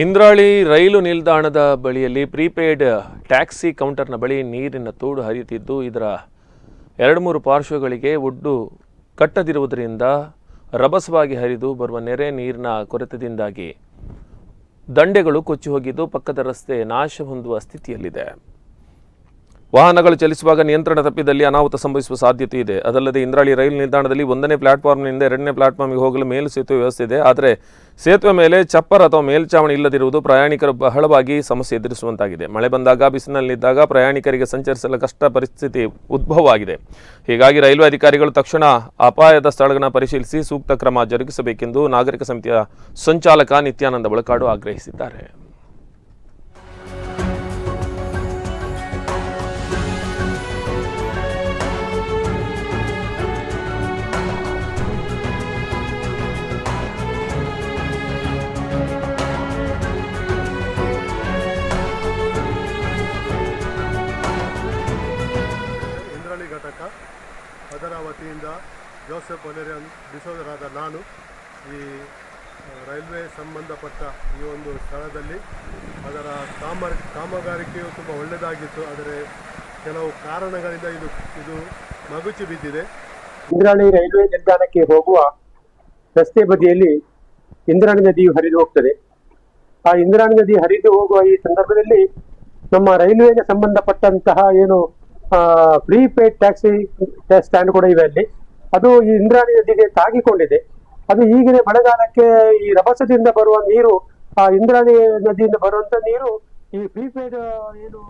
ಇಂದ್ರಾಳಿ ರೈಲು ನಿಲ್ದಾಣದ ಬಳಿಯಲ್ಲಿ prepaid taxi ಕೌಂಟರ್ನ ಬಳಿ ನೀರಿನ ತೋಡು ಹರಿಯುತ್ತಿದ್ದು, ಇದರ ಎರಡು ಮೂರು ಪಾರ್ಶ್ವಗಳಿಗೆ ಒಡ್ಡು ಕಟ್ಟದಿರುವುದರಿಂದ ರಭಸವಾಗಿ ಹರಿದು ಬರುವ ನೆರೆ ನೀರಿನ ಕೊರತೆಯಿಂದಾಗಿ ದಂಡೆಗಳು ಕೊಚ್ಚಿ ಹೋಗಿದ್ದು, ಪಕ್ಕದ ರಸ್ತೆ ನಾಶ ಹೊಂದುವ ಸ್ಥಿತಿಯಲ್ಲಿದೆ. ವಾಹನಗಳು ಚಲಿಸುವಾಗ ನಿಯಂತ್ರಣ ತಪ್ಪಿದಲ್ಲಿ ಅನಾಹುತ ಸಂಭವಿಸುವ ಸಾಧ್ಯತೆ ಇದೆ. ಅದಲ್ಲದೆ ಇಂದ್ರಾಳಿ ರೈಲು ನಿಲ್ದಾಣದಲ್ಲಿ ಒಂದನೇ ಪ್ಲಾಟ್ಫಾರ್ಮ್ನಿಂದ ಎರಡನೇ ಪ್ಲಾಟ್ಫಾರ್ಮ್ಗೆ ಹೋಗಲು ಮೇಲು ಸೇತುವೆ ವ್ಯವಸ್ಥೆ ಇದೆ. ಆದರೆ ಸೇತುವೆ ಮೇಲೆ ಚಪ್ಪರ್ ಅಥವಾ ಮೇಲ್ಚಾವಣಿ ಇಲ್ಲದಿರುವುದು ಪ್ರಯಾಣಿಕರು ಬಹಳವಾಗಿ ಸಮಸ್ಯೆ ಎದುರಿಸುವಂತಾಗಿದೆ. ಮಳೆ ಬಂದಾಗ, ಬಿಸಿಲಿನಲ್ಲಿದ್ದಾಗ ಪ್ರಯಾಣಿಕರಿಗೆ ಸಂಚರಿಸಲು ಕಷ್ಟ ಪರಿಸ್ಥಿತಿ ಉದ್ಭವವಾಗಿದೆ. ಹೀಗಾಗಿ ರೈಲ್ವೆ ಅಧಿಕಾರಿಗಳು ತಕ್ಷಣ ಅಪಾಯದ ಸ್ಥಳಗಳನ್ನು ಪರಿಶೀಲಿಸಿ ಸೂಕ್ತ ಕ್ರಮ ಜರುಗಿಸಬೇಕೆಂದು ನಾಗರಿಕ ಸಮಿತಿಯ ಸಂಚಾಲಕ ನಿತ್ಯಾನಂದ ಬಳಕಾಡು ಆಗ್ರಹಿಸಿದ್ದಾರೆ. ಘಟಕ. ಅದರ ವತಿಯಿಂದ ಜೋಸೆಫ್ ಒಲೆರಿಯನ್ ಡಿಸೋದರಾದ ನಾನು ಈ ರೈಲ್ವೆ ಸಂಬಂಧಪಟ್ಟ ಈ ಒಂದು ಸ್ಥಳದಲ್ಲಿ ಅದರ ಕಾಮ ಕಾಮಗಾರಿಕೆಯು ತುಂಬ ಒಳ್ಳೆಯದಾಗಿತ್ತು. ಆದರೆ ಕೆಲವು ಕಾರಣಗಳಿಂದ ಇದು ಇದು ಮಗುಚಿ ಬಿದ್ದಿದೆ. ಇಂದ್ರಾಣಿ ರೈಲ್ವೆ ನಿಲ್ದಾಣಕ್ಕೆ ಹೋಗುವ ರಸ್ತೆ ಬದಿಯಲ್ಲಿ ಇಂದ್ರಾಣಿ ನದಿಯು ಹರಿದು ಹೋಗ್ತದೆ. ಆ ಇಂದ್ರಾಣಿ ನದಿ ಹರಿದು ಹೋಗುವ ಈ ಸಂದರ್ಭದಲ್ಲಿ ನಮ್ಮ ರೈಲ್ವೆಗೆ ಸಂಬಂಧಪಟ್ಟಂತಹ ಏನು ಪ್ರೀಪೇಡ್ ಟ್ಯಾಕ್ಸಿ ಸ್ಟ್ಯಾಂಡ್ ಕೂಡ ಇವೆ ಅಲ್ಲಿ. ಅದು ಈ ಇಂದ್ರಾಣಿ ನದಿಗೆ ತಾಗಿಕೊಂಡಿದೆ. ಅದು ಈಗಿನ ಮಳೆಗಾಲಕ್ಕೆ ಈ ರಭಸದಿಂದ ಬರುವ ನೀರು, ಆ ಇಂದ್ರಾಣಿ ನದಿಯಿಂದ ಬರುವಂತ ನೀರು ಈ ಪ್ರೀಪೇಡ್ ಏನು